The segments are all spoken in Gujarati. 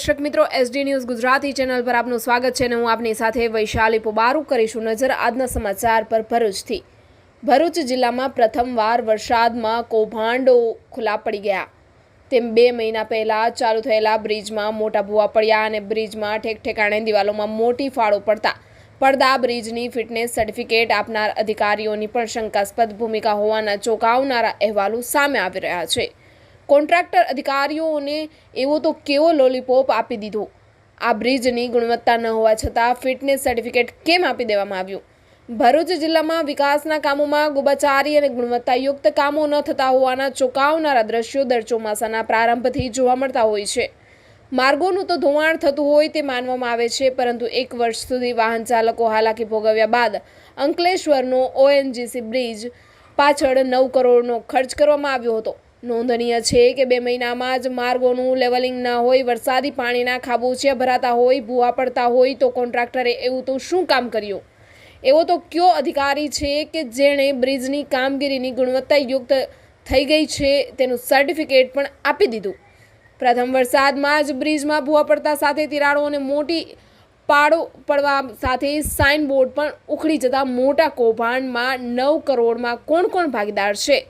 દર્શક મિત્રો એસડી ન્યૂઝ ગુજરાતી ચેનલ પર આપનું સ્વાગત છે અને હું આપની સાથે વૈશાલી પોબારુ કરીશું નજર આજના સમાચાર પર ભરૂચથી. ભરૂચ જિલ્લામાં પ્રથમવાર વરસાદમાં કૌભાંડો ખુલ્લા પડી ગયા. તેમ બે મહિના પહેલાં ચાલુ થયેલા બ્રિજમાં મોટા ભૂવા પડ્યા અને બ્રિજમાં ઠેક ઠેકાણે દિવાલોમાં મોટી ફાળો પડતા. પડદા બ્રિજની ફિટનેસ સર્ટિફિકેટ આપનાર અધિકારીઓની પણ શંકાસ્પદ ભૂમિકા હોવાના ચોંકાવનારા અહેવાલો સામે આવી રહ્યા છે. કોન્ટ્રાક્ટર અધિકારીઓને એવો તો કેવો લોલીપોપ આપી દીધો? આ બ્રિજની ગુણવત્તા ન હોવા છતાં ફિટનેસ સર્ટિફિકેટ કેમ આપી દેવામાં આવ્યું? ભરૂચ જિલ્લામાં વિકાસના કામોમાં ગુબાચારી અને ગુણવત્તાયુક્ત કામો ન થતા હોવાના ચોંકાવનારા દ્રશ્યો દર ચોમાસાના પ્રારંભથી જોવા મળતા હોય છે. માર્ગોનું તો ધોવાણ થતું હોય તે માનવામાં આવે છે, પરંતુ એક વર્ષ સુધી વાહન ચાલકો હાલાકી ભોગવ્યા બાદ અંકલેશ્વરનો ઓએનજીસી બ્રિજ પાછળ નવ કરોડનો ખર્ચ કરવામાં આવ્યો હતો. નોંધનીય છે કે બે મહિનામાં જ માર્ગોનું લેવલિંગ ન હોય, વરસાદી પાણીના ખાબોચિયા ભરાતા હોય, ભૂવા પડતા હોય, તો કોન્ટ્રાક્ટરે એવું તો શું કામ કર્યું? એવો તો કયો અધિકારી છે કે જેણે બ્રિજની કામગીરીની ગુણવત્તાયુક્ત થઈ ગઈ છે તેનું સર્ટિફિકેટ પણ આપી દીધું? પ્રથમ વરસાદમાં જ બ્રિજમાં ભૂવા પડતા સાથે તિરાડો અને મોટી પાડો પડવા સાથે સાઇનબોર્ડ પણ ઉખડી જતા મોટા કૌભાંડમાં નવ કરોડમાં કોણ કોણ ભાગીદાર છે?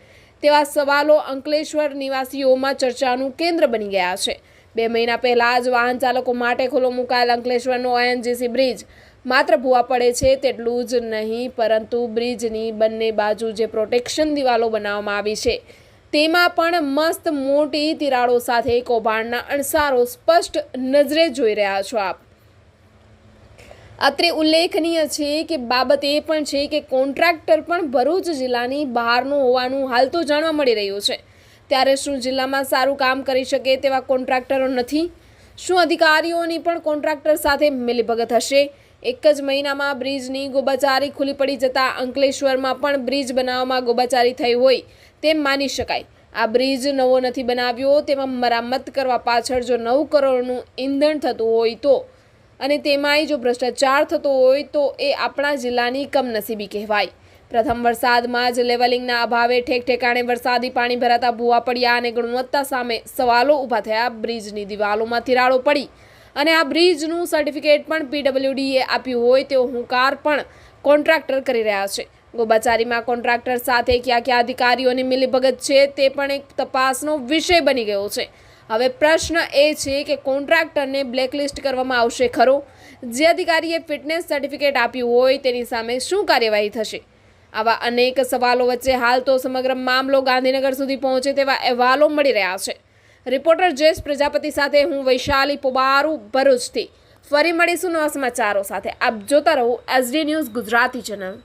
તેવા સવાલો અંકલેશ્વર નિવાસીઓમાં ચર્ચાનું કેન્દ્ર બની ગયા છે. બે મહિના પહેલાં જ વાહન ચાલકો માટે ખુલ્લો મુકાયેલ અંકલેશ્વરનો ઓએનજીસી બ્રિજ માત્ર ભૂવા પડે છે તેટલું જ નહીં, પરંતુ બ્રિજની બંને બાજુ જે પ્રોટેક્શન દિવાલો બનાવવામાં આવી છે, તેમાં પણ મસ્ત મોટી તિરાડો સાથે કૌભાંડના અણસારો સ્પષ્ટ નજરે જોઈ રહ્યા છો આપ. અત્રે ઉલ્લેખનીય છે કે બાબત એ પણ છે કે કોન્ટ્રાક્ટર પણ ભરૂચ જિલ્લાની બહારનું હોવાનું હાલ તો જાણવા મળી રહ્યું છે. ત્યારે શું જિલ્લામાં સારું કામ કરી શકે તેવા કોન્ટ્રાક્ટરો નથી? શું અધિકારીઓની પણ કોન્ટ્રાક્ટર સાથે મિલીભગત હશે? એક જ મહિનામાં બ્રિજની ગોબાચારી ખુલ્લી પડી જતાં અંકલેશ્વરમાં પણ બ્રિજ બનાવવામાં ગોબાચારી થઈ હોય તેમ માની શકાય. આ બ્રિજ નવો નથી બનાવ્યો, તેમાં મરામત કરવા પાછળ જો નવ કરોડનું ઈંધણ થતું હોય તો અને તેમાંય જો ભ્રષ્ટાચાર થતો હોય તો એ આપણા જિલ્લાની કમનસીબી કહેવાય. પ્રથમ વરસાદમાં જ લેવલિંગના અભાવે ઠેક ઠેકાણે વરસાદી પાણી ભરાતા ભૂવા પડ્યા અને ગુણવત્તા સામે સવાલો ઊભા થયા. બ્રિજની દિવાલોમાં તિરાડો પડી અને આ બ્રિજનું સર્ટિફિકેટ પણ પીડબ્લ્યુડીએ આપ્યું હોય તેવો હુંકાર પણ કોન્ટ્રાક્ટર કરી રહ્યા છે. ગોબાચારીમાં કોન્ટ્રાક્ટર સાથે કયા કયા અધિકારીઓની મિલીભગત છે તે પણ એક તપાસનો વિષય બની ગયો છે. હવે પ્રશ્ન એ છે કે કોન્ટ્રાક્ટરને બ્લેકલિસ્ટ કરવામાં આવશે ખરો? જે અધિકારીએ ફિટનેસ સર્ટિફિકેટ આપ્યું હોય તેની સામે શું કાર્યવાહી થશે? આવા અનેક સવાલો વચ્ચે હાલ તો સમગ્ર મામલો ગાંધીનગર સુધી પહોંચે તેવા અહેવાલો મળી રહ્યા છે. રિપોર્ટર જયેશ પ્રજાપતિ સાથે હું વૈશાલી પોબારુ ભરૂચથી. ફરી મળીશું નવા સમાચારો સાથે. આપ જોતા રહો એસડી ન્યૂઝ ગુજરાતી ચેનલ.